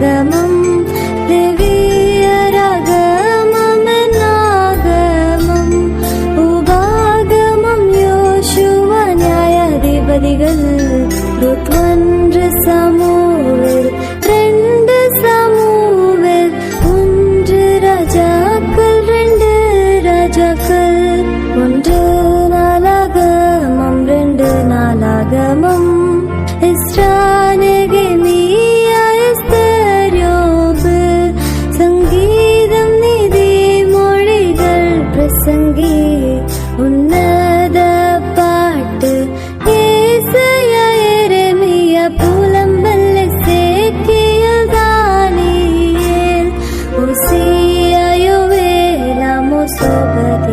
गमनागमम् उभागमं योषुवन्यायपुत्वन् समूह தங்கி உன்னத பாட்டு ஏசையரமிய புலம்பல்ல சேக்கியதானியேல் உசியயுவேலமோ சொபத